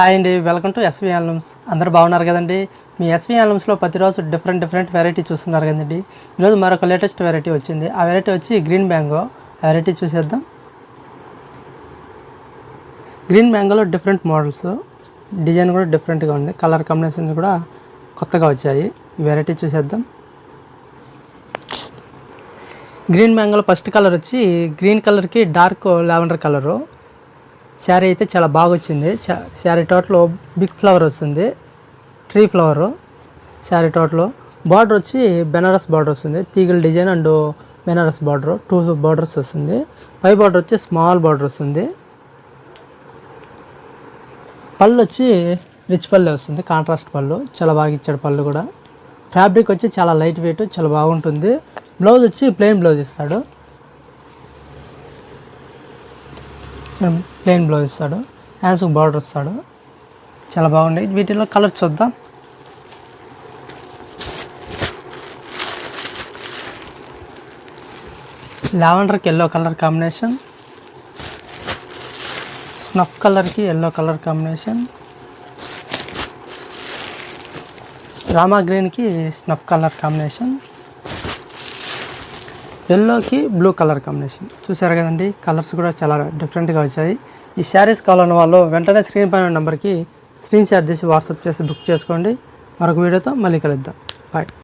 Hi అండి welcome to SV albums అందరూ బాగున్నారు కదండి? మీ ఎస్వి ఆల్బమ్స్లో ప్రతిరోజు డిఫరెంట్ డిఫరెంట్ వెరైటీ చూస్తున్నారు కదండి. ఈరోజు మరొక లేటెస్ట్ వెరైటీ వచ్చింది. ఆ వెరైటీ వచ్చి గ్రీన్ మ్యాంగో ఆ వెరైటీ చూసేద్దాం. గ్రీన్ మ్యాంగోలో డిఫరెంట్ మోడల్స్ డిజైన్ కూడా డిఫరెంట్గా ఉంది. కలర్ కాంబినేషన్స్ కూడా కొత్తగా వచ్చాయి. ఈ వెరైటీ చూసేద్దాం. గ్రీన్ మ్యాంగోలో ఫస్ట్ కలర్ వచ్చి గ్రీన్ కలర్కి డార్క్ లావెండర్ కలరు శారీ అయితే చాలా బాగా వచ్చింది శారీ టోటల్ బిగ్ ఫ్లవర్ వస్తుంది. Tree flower sari total. Border వచ్చి బెనారస్ బార్డర్ వస్తుంది. తీగల design and Banaras border. Two borders వస్తుంది. పై బార్డర్ వచ్చి స్మాల్ బార్డర్ వస్తుంది. పళ్ళు వచ్చి రిచ్ పళ్ళు వస్తుంది. కాంట్రాస్ట్ పళ్ళు. చాలా బాగా ఇచ్చాడు పళ్ళు కూడా. ఫ్యాబ్రిక్ వచ్చి చాలా లైట్ వెయిట్ చాలా బాగుంటుంది. బ్లౌజ్ వచ్చి ప్లెయిన్ బ్లౌజ్ ఇస్తాడు. ప్లెయిన్ బ్లౌజ్ ఇస్తాడు. హ్యాండ్స్కి బార్డర్ ఇస్తాడు. చాలా బాగుండే వీటిలో కలర్ చూద్దాం. లావెండర్కి ఎల్లో కలర్ కాంబినేషన్. స్నఫ్ కలర్కి ఎల్లో కలర్ కాంబినేషన్. రామా గ్రీన్కి స్నఫ్ కలర్ కాంబినేషన్. ఎల్లోకి బ్లూ కలర్ కాంబినేషన్. చూసారు కదండి కలర్స్ కూడా చాలా డిఫరెంట్గా వచ్చాయి. ఈ శారీస్ కావాలన్న వాళ్ళు వెంటనే స్క్రీన్ పైన నెంబర్కి స్క్రీన్ షాట్ చేసి వాట్సాప్ చేసి బుక్ చేసుకోండి. మరొక వీడియోతో మళ్ళీ కలుద్దాం. బాయ్.